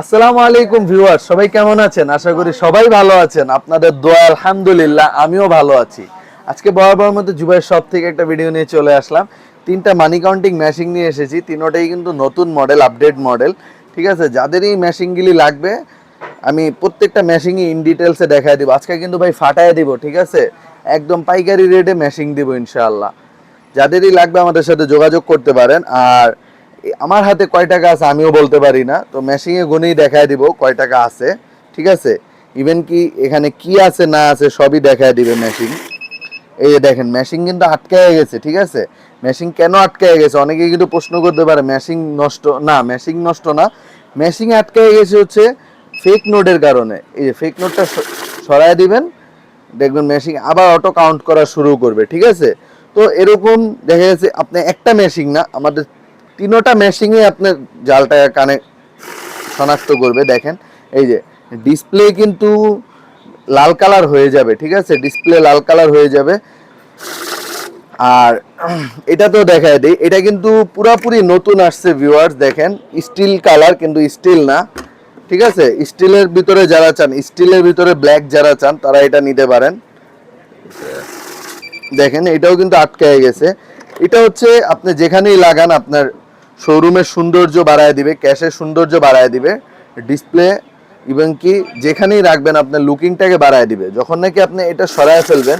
আসসালামু আলাইকুম ভিউয়ার সবাই কেমন আছেন? আশা করি সবাই ভালো আছেন। আপনাদের দোয়া, আলহামদুলিল্লাহ, আমিও ভালো আছি। আজকে বরাবর মতো জুবাইয়ের সব থেকে একটা ভিডিও নিয়ে চলে আসলাম। তিনটা মানি কাউন্টিং মেশিন নিয়ে এসেছি। তিনোটাই কিন্তু নতুন মডেল আপডেট মডেল ঠিক আছে? যাদের এই মেশিনগুলি লাগবে, আমি প্রত্যেকটা মেশিনই ইন ডিটেলসে দেখাই দিব। আজকে কিন্তু ভাই ফাটায় দিব, ঠিক আছে? একদম পাইকারি রেটে মেশিন দিব, ইনশাআল্লাহ। যাদেরই লাগবে আমাদের সাথে যোগাযোগ করতে পারেন। আর আমার হাতে কয় টাকা আছে আমিও বলতে পারি না। তো মেশিনে গুনেই দেখায় দিব কয় টাকা আছে, ঠিক আছে? ইভেন কি এখানে কি আছে না আছে সবই দেখায় দিবে মেশিন এই যে দেখেন মেশিন কিন্তু আটকায় গেছে, ঠিক আছে? মেশিন কেন আটকায় গেছে? অনেকে কিন্তু প্রশ্ন করতে পারে মেশিন নষ্ট, না মেশিন নষ্ট না। মেশিন আটকায় গেছে হচ্ছে ফেক নোটের কারণে। এই যে ফেক নোটটা সরায় দিবেন, দেখবেন মেশিন আবার অটো কাউন্ট করা শুরু করবে, ঠিক আছে? তো এরকম দেখা গেছে আপনি একটা মেশিন না, আমাদের তিনোটা মেশিনে আপনার জালটা কানে শনাক্ত করবে, দেখেন। এই যে ডিসপ্লে কিন্তু লাল কালার হয়ে যাবে, ঠিক আছে? ডিসপ্লে লাল কালার হয়ে যাবে। আর এটা তো দেখায় দিই, এটা কিন্তু পুরাপুরি নতুন আসছে ভিউয়ার্স দেখেন। স্টিল কালার কিন্তু স্টিল না, ঠিক আছে? স্টিলের ভিতরে যারা চান স্টিলের ভিতরে ব্ল্যাক যারা চান, তারা এটা নিতে পারেন। দেখেন, এটাও কিন্তু আটকায় গেছে। এটা হচ্ছে, আপনি যেখানেই লাগান, আপনার শোরুমের সৌন্দর্য বাড়ায় দিবে, ক্যাশের সৌন্দর্য বাড়ায় দিবে, ডিসপ্লে ইভেন কি যেখানেই রাখবেন আপনার লুকিংটাকে বাড়ায় দিবে। যখন নাকি আপনি এটা সরায় ফেলবেন,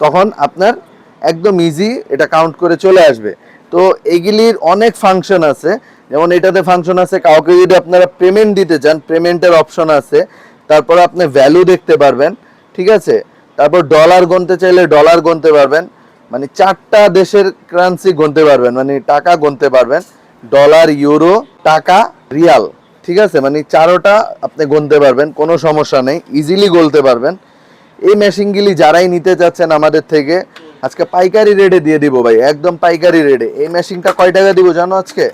তখন আপনার একদম ইজি এটা কাউন্ট করে চলে আসবে। তো এগুলির অনেক ফাংশন আছে। যেমন এটাতে ফাংশন আছে, কাউকে যদি আপনারা পেমেন্ট দিতে চান পেমেন্টের অপশন আছে, তারপর আপনি ভ্যালু দেখতে পারবেন, ঠিক আছে? তারপর ডলার গুনতে চাইলে ডলার গুনতে পারবেন মানে চারটা দেশের কারেন্সি গুনতে পারবেন মানে টাকা গুনতে পারবেন ডলার ইউরো টাকা রিয়াল ঠিক আছে? মানে চারোটা আপনি গুনতে পারবেন, কোনো সমস্যা নেই ইজিলি গলতে পারবেন। এই মেশিনগুলি যারাই নিতে চাচ্ছেন আমাদের থেকে, আজকে পাইকারি রেটে দিয়ে দিব ভাই, একদম পাইকারি রেটে এই মেশিনটা কয় টাকা দিব জানো আজকে?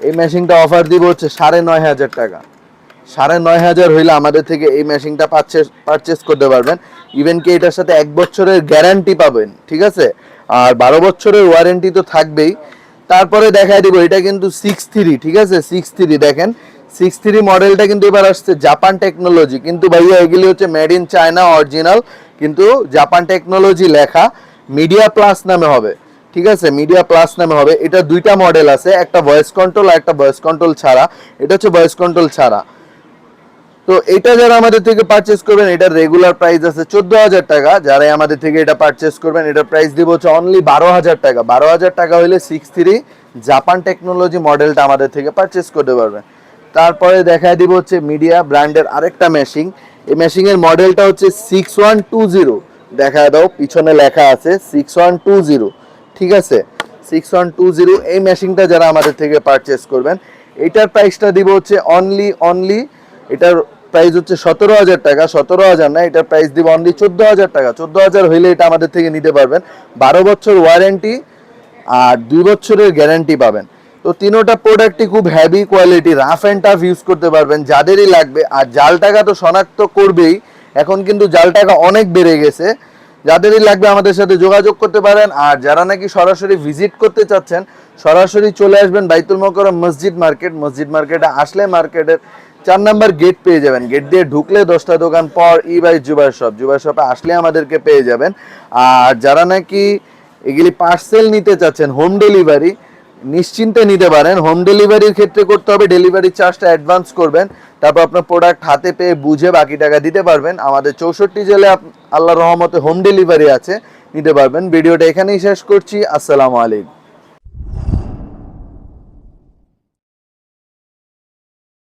এই মেশিনটা অফার দিব হচ্ছে সাড়ে নয় হাজার টাকা। সাড়ে নয় হাজার হইলে আমাদের থেকে এই মেশিনটা পারচেস পারচেস করতে পারবেন। ইভেন কি এটার সাথে এক বছরের গ্যারান্টি পাবেন, ঠিক আছে? আর বারো বছরের ওয়ারেন্টি তো থাকবেই। তারপরে দেখাই দিব, এটা কিন্তু সিক্স থ্রি ঠিক আছে? সিক্স থ্রি দেখেন। সিক্স থ্রি মডেলটা কিন্তু এবার আসছে জাপান টেকনোলজি কিন্তু ভাইয়া, এগুলি হচ্ছে মেড ইন চায়না অরিজিনাল কিন্তু জাপান টেকনোলজি লেখা মিডিয়া প্লাস নামে হবে, ঠিক আছে? মিডিয়া প্লাস নামে হবে। এটা দুইটা মডেল আছে, একটা ভয়েস কন্ট্রোল আর একটা ভয়েস কন্ট্রোল ছাড়া। এটা হচ্ছে ভয়েস কন্ট্রোল ছাড়া। তো এটা যারা আমাদের থেকে পারচেস করবেন, এটার রেগুলার প্রাইস আছে চোদ্দ হাজার টাকা। যারাই আমাদের থেকে এটা পারচেস করবেন, এটার প্রাইস দিব হচ্ছে অনলি বারো হাজার টাকা। বারো হাজার টাকা হলে সিক্স থ্রি জাপান টেকনোলজি মডেলটা আমাদের থেকে পারচেস করতে পারবেন। তারপরে দেখায় দিব হচ্ছে মিডিয়া ব্র্যান্ডের আরেকটা মেশিন এই মেশিনের মডেলটা হচ্ছে সিক্স ওয়ান টু জিরো দেখায় দাও, পিছনে লেখা আছে সিক্স ওয়ান টু জিরো ঠিক আছে? সিক্স ওয়ান টু জিরো এই মেশিনটা যারা আমাদের থেকে পারচেস করবেন, এটার প্রাইসটা দিব হচ্ছে অনলি অনলি এটার প্রাইস হচ্ছে সতেরো হাজার টাকা, সতেরো হাজার না, এটার প্রাইস দিব অনলি চোদ্দ হাজার টাকা। চোদ্দ হাজার হইলে এটা আমাদের থেকে নিতে পারবেন। বারো বছর ওয়ারেন্টি আর দুই বছরের গ্যারান্টি পাবেন। তো তিনোটা প্রোডাক্টই খুব heavy quality rough and tough use করতে পারবেন, যাদেরই লাগবে। আর জাল টাকা তো শনাক্ত করবেই। এখন কিন্তু জাল টাকা অনেক বেড়ে গেছে। যাদেরই লাগবে আমাদের সাথে যোগাযোগ করতে পারেন, আর যারা নাকি সরাসরি ভিজিট করতে চাচ্ছেন, সরাসরি চলে আসবেন বাইতুল মকরম মসজিদ মার্কেট। মসজিদ মার্কেটে আসলে মার্কেটের চার নাম্বার গেট পেয়ে যাবেন। গেট দিয়ে ঢুকলে দশটা দোকান পর ই বাই জুবার শপ। জুবার শপে আসলে আমাদেরকে পেয়ে যাবেন। আর যারা নাকি এগুলি পার্সেল নিতে চাচ্ছেন হোম ডেলিভারি নিশ্চিন্তে নিতে পারেন। হোম ডেলিভারির ক্ষেত্রে করতে হবে ডেলিভারি চার্জটা অ্যাডভান্স করবেন। তারপর আপনার প্রোডাক্ট হাতে পেয়ে বুঝে বাকি টাকা দিতে পারবেন। আমাদের চৌষট্টি জেলে আল্লাহ রহমতে হোম ডেলিভারি আছে, নিতে পারবেন। ভিডিওটা এখানেই শেষ করছি। আসসালামু আলাইকুম।